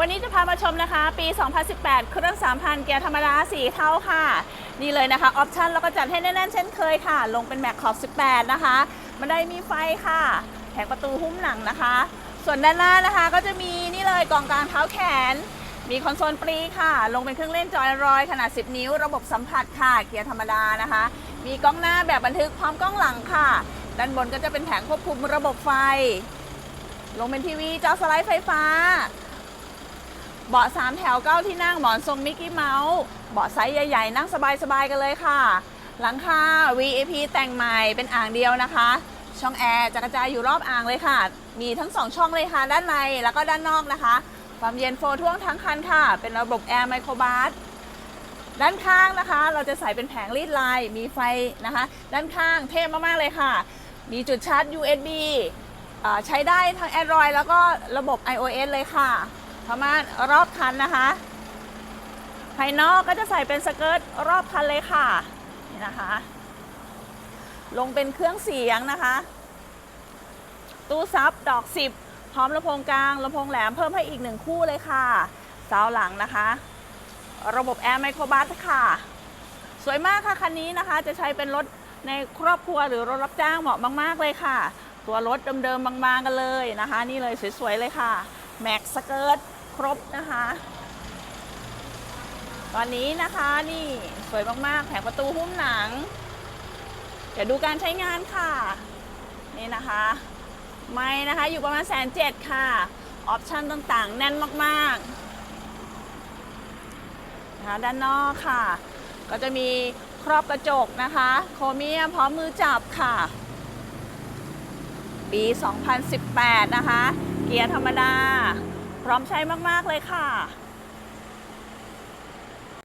วันนี้จะพามาชมนะคะ ปี 2018 เครื่อง 3,000 เกียร์ธรรมดาสีเทาค่ะ นี่เลยนะคะ ออปชั่นเราก็จัดให้แน่นๆเช่นเคยค่ะ ลงเป็นแม็กขอบ 18 นะคะบันไดมีไฟค่ะแผงประตูหุ้มหนังนะคะ ส่วนด้านหน้านะคะก็จะมีนี่เลยกล่องกลางเท้าแขน มีคอนโซลปรีค่ะ ลงเป็นเครื่องเล่นจอยรอยขนาด 10 นิ้ว ระบบสัมผัสค่ะ เกียร์ธรรมดานะคะ มีกล้องหน้าแบบบันทึกพร้อมกล้องหลังค่ะ ด้านบนก็จะเป็นแผงควบคุมระบบไฟ ลงเป็นทีวีจอสไลด์ไฟฟ้า เบาะสามแถวเก้าที่นั่งหมอนทรงมิกกี้เมาส์เบาะไซส์ใหญ่ ๆ นั่งสบายๆกันเลยค่ะ หลังคา VAP แต่งใหม่เป็นอ่างเดียวนะคะ ช่องแอร์จะกระจายอยู่รอบอ่างเลยค่ะ มีทั้งสองช่องเลยค่ะ ด้านในแล้วก็ด้านนอกนะคะ ความเย็นโฟท่วงทั้งคันค่ะ เป็นระบบแอร์ไมโครบาสด้านข้างนะคะ เราจะใส่เป็นแผงรีดไลายมีไฟนะคะ ด้านข้างเท่มากๆเลยค่ะ มีจุดชาร์จ USB ใช้ได้ทั้ง Android แล้วก็ระบบ iOS เลยค่ะ ประมาณรอบคันนะคะ ภายนอกก็จะใส่เป็นสเกิร์ตรอบคันเลยค่ะ นี่นะคะ ลงเป็นเครื่องเสียงนะคะ ตู้ซับดอก 10 พร้อมลำโพงกลางลำโพงแหลมเพิ่มให้อีกหนึ่งคู่เลยค่ะเสาหลังนะคะ ระบบแอร์ไมโครบัสค่ะ สวยมากค่ะ คันนี้นะคะ จะใช้เป็นรถในครอบครัวหรือรถรับจ้างเหมาะมาก ๆ เลยค่ะ ตัวรถเดิมๆบางๆกันเลยนะคะ นี่เลยสวย ๆ เลยค่ะ แม็กสเกิร์ต ครบนะคะ ตอนนี้นะคะนี่สวยมากๆ แผงประตูหุ้มหนัง เดี๋ยวดูการใช้งานค่ะ นี่นะคะ ไม่นะคะอยู่ประมาณแสนเจ็ดค่ะ ออปชันต่างๆ แน่นมากๆนะคะด้านนอกค่ะ ก็จะมีครอบกระจกนะคะ โครเมียมพร้อมมือจับค่ะปี 2018 นะคะ เกียร์ธรรมดา พร้อมใช้มาก ๆ เลยค่ะ